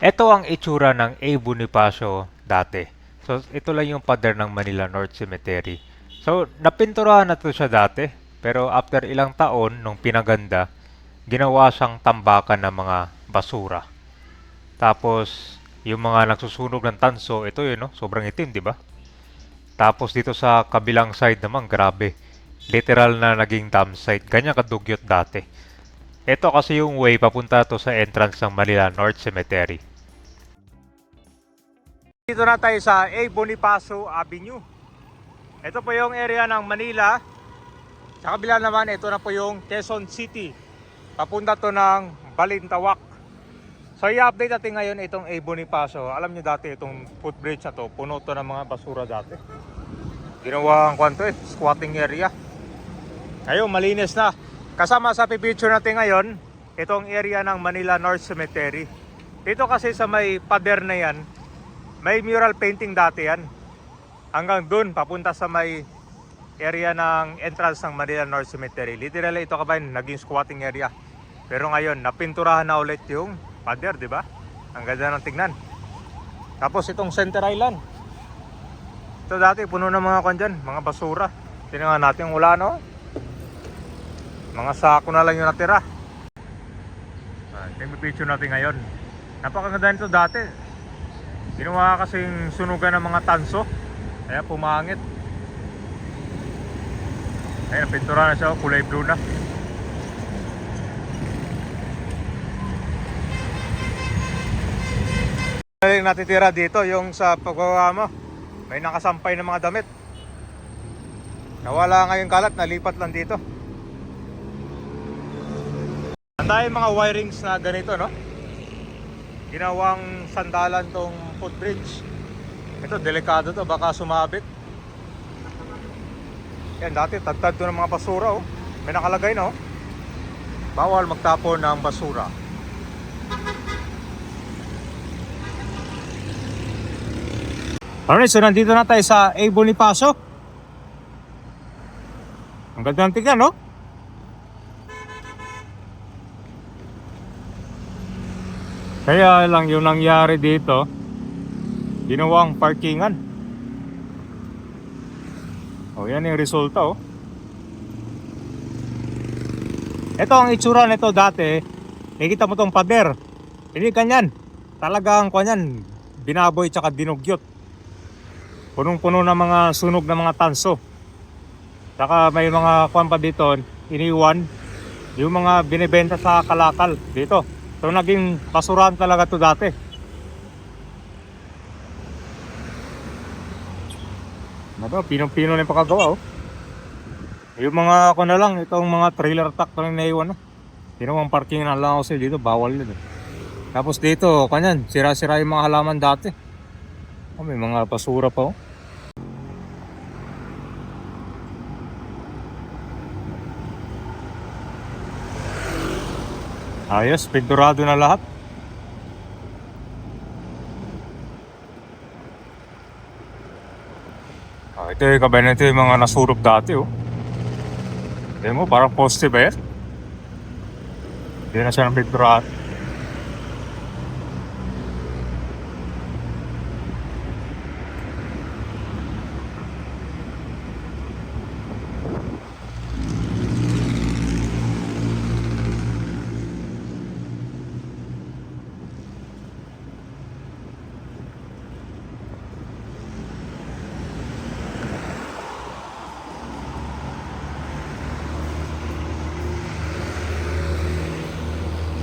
Ito ang itsura ng A. Bonifacio dati. So, ito lang yung pader ng Manila North Cemetery. So, napinturahan na to siya dati. Pero after ilang taon, nung pinaganda, ginawa siyang tambakan ng mga basura. Tapos, yung mga nagsusunog ng tanso, ito yun, no? Sobrang itim, di ba? Tapos dito sa kabilang side naman, grabe. Literal na naging dump site. Ganyan kadugyot dati. Ito kasi yung way papunta to sa entrance ng Manila North Cemetery. Dito na tayo sa A. Bonifacio Avenue. Ito po yung area ng Manila. Sa kabila naman, ito na po yung Quezon City. Papunta to ng Balintawak. So i-update natin ngayon itong A. Bonifacio. Alam nyo dati itong footbridge na to, puno to ng mga basura dati. Ginawa ang kwanto eh, squatting area. Ngayon, malinis na. Kasama sa picture natin ngayon, itong area ng Manila North Cemetery. Dito kasi sa may pader na yan, may mural painting dati yan. Hanggang dun, papunta sa may area ng entrance ng Manila North Cemetery. Literally ito kabayan, naging squatting area. Pero ngayon, napinturahan na ulit yung pader, di ba? Ang ganda ng tignan. Tapos itong Center Island. Ito dati, puno ng mga kwan dyan, mga basura. Tingnan natin, wala no? Mga sako na lang yung natira. Ah, ito yung picture natin ngayon. Napakaganda nito dati. Ginawa kasing sunugan ng mga tanso. Kaya pumangit. Ayun, pintura na siya, oh, kulay blue na. Yung natitira dito, yung sa paggawa mo, may nakasampay ng mga damit. Nawala nga yung kalat, nalipat lang dito. Ang mga wirings na ganito, no? Ginawang sandalan tong footbridge. Ito, delikado to, baka sumabit. Yan, dati tagtad to ng mga basura, oh. May nakalagay, no? Bawal magtapon ng basura. Alright, so nandito na tayo sa A. Bonifacio. Ang ganda ng tignan, no? Kaya lang yung nangyari dito, ginawang parkingan. O, yan yung resulta, oh. Ito ang itsura nito dati. Nakikita mo tong pader. Hindi kanyan. Talagang kanyan. Binaboy tsaka dinugyot. Punong-puno ng mga sunog ng mga tanso. Saka may mga kwan pa dito, iniwan. Yung mga binibenta sa kalakal dito. So naging basurahan talaga to dati. Ano, pinong-pino na yung pakagawa oh. Yung mga ako na lang, itong mga trailer truck na naiwan no. Tinawang parking na lang ako sila dito, bawal yun. eh. Tapos dito, kanyan, sira-sira yung mga halaman dati. Oh, may mga basura pa oh. Ayos, pinturado na lahat. Ah, ito yung kabayan ito yung mga nasurog dati oh. Tignan mo, parang ba yan? Hindi na siya ng pinturado.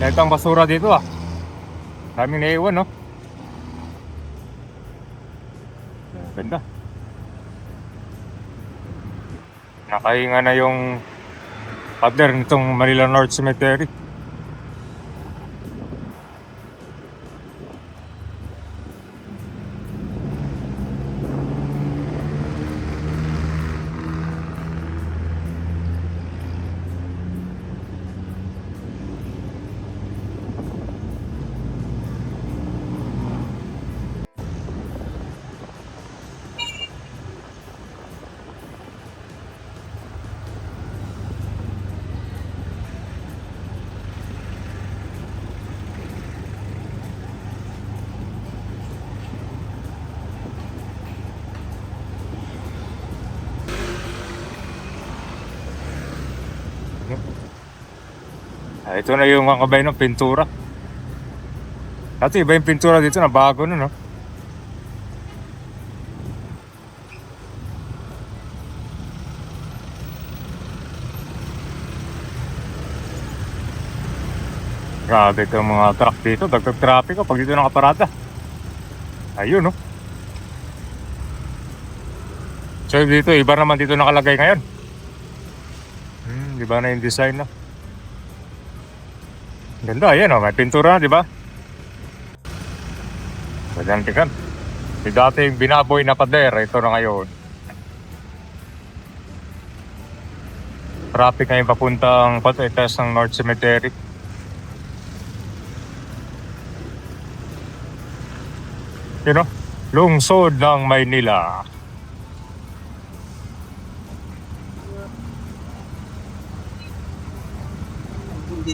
Dahil ang basura dito ah. Daming naiwan no. Ganda. Nakahinga na yung pader nitong Manila North Cemetery. Ah, ito na yung mga kabay ng pintura. Dati iba yung pintura dito na bago na, no? Grabe ito yung mga truck dito. Dagdag traffic ko pag dito nakaparada. Ayun, no? So dito, iba naman dito nakalagay ngayon. Hmm, iba na yung design, no? Ganda, ayan, oh. May pintura, di ba? Ganyan tingnan. Si dati yung binaboy na pader, ito na ngayon. Traffic ngayon papuntang Patuetas ng North Cemetery. You know, lungsod ng Maynila.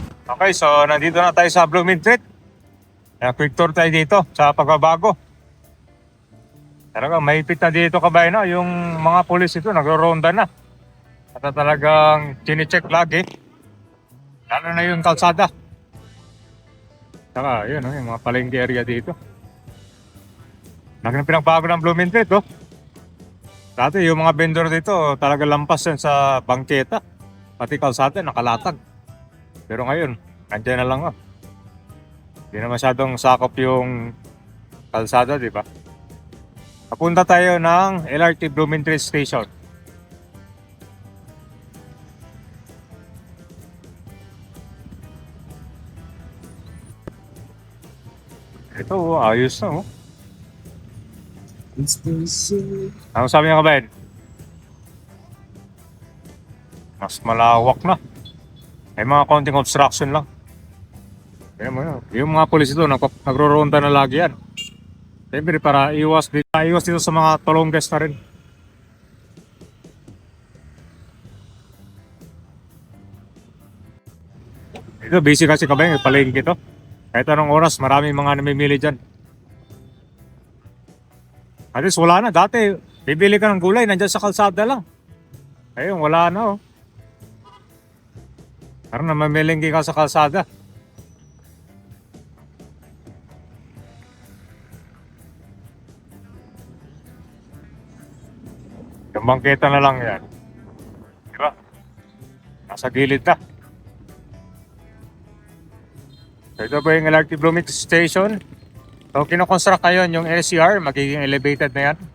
Okay, so nandito na tayo sa Blooming Street. Kaya quick tour tayo dito sa pagbabago. Talaga, mahipit na dito kabay na. Yung mga pulis ito, nagro-ronda na. At talagang chine-check lagi. Lalo na yung kalsada. Saka, yun, yung mga palengke area dito. Lagi na pinagbago ng Blooming Street, oh. Dati, yung mga vendor dito, talaga lampas yan sa bangketa. Pati kalsada, nakalatag. Pero ngayon, andyan na lang, oh. Hindi na masyadong sakop yung kalsada, di ba? Papunta tayo ng LRT Blooming Street Station. Ito, oh, ayos na, oh. Ano sabi niya kabayan? Mas malawak na. May mga konting obstruction lang. Kaya mo yun. Yung mga polis ito, nag- nagro-ronda na lagi yan. Siyempre, para iwas dito, iwas dito sa mga tolongges na rin. Ito, busy kasi kami, palengke ito. Kahit anong oras, marami mga namimili dyan. At least wala na. Dati, bibili ka ng gulay, nandyan sa kalsada lang. Ayun, wala na oh. Parang namamilingki ka sa kalsada. Yung bangketa na lang yan. Di ba? Nasa gilid na. So ito po yung LRT Blooming Station. So kinoconstruct ngayon yung LCR, magiging elevated na yan.